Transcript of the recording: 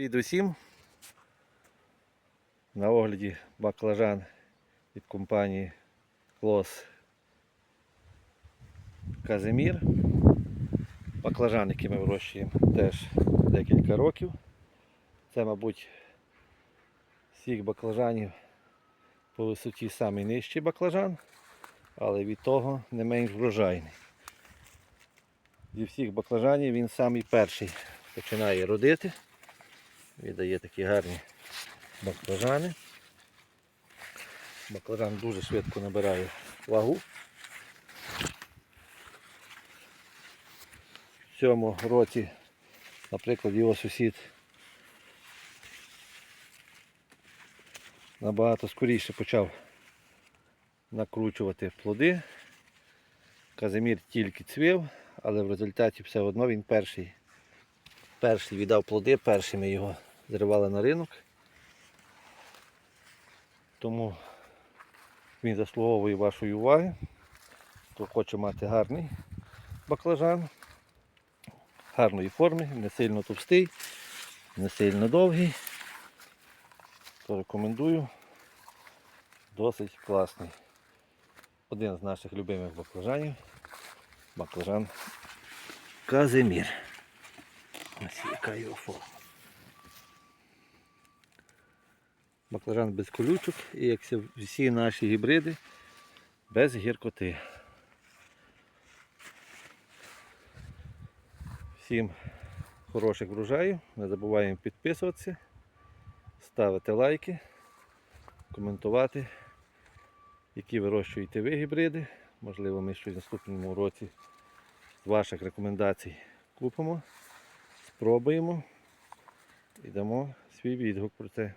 Привіт усім. На огляді баклажан від компанії Клос Казимір. Баклажан, який ми вирощуємо теж декілька років. Це, мабуть, всіх баклажанів по висоті самий нижчий баклажан, але від того не менш врожайний. Зі всіх баклажанів він самий перший починає родити. Віддає такі гарні баклажани. Баклажан дуже швидко набирає вагу. В цьому році, наприклад, його сусід набагато скоріше почав накручувати плоди. Казимір тільки цвів, але в результаті все одно він перший, перший віддав плоди, першими його зривали на ринок. Тому він заслуговує вашої уваги. Хто хоче мати гарний баклажан, гарної форми, не сильно товстий, не сильно довгий, то рекомендую. Досить класний. Один з наших любимих баклажанів. Баклажан Казимір. Ось яка його форма. Баклажан без колючок і як всі- наші гібриди без гіркоти. Всім хороших врожаїв. Не забуваємо підписуватися, ставити лайки, коментувати, які вирощуєте ви гібриди. Можливо, ми щось в наступному році з ваших рекомендацій купимо, спробуємо і дамо свій відгук про це.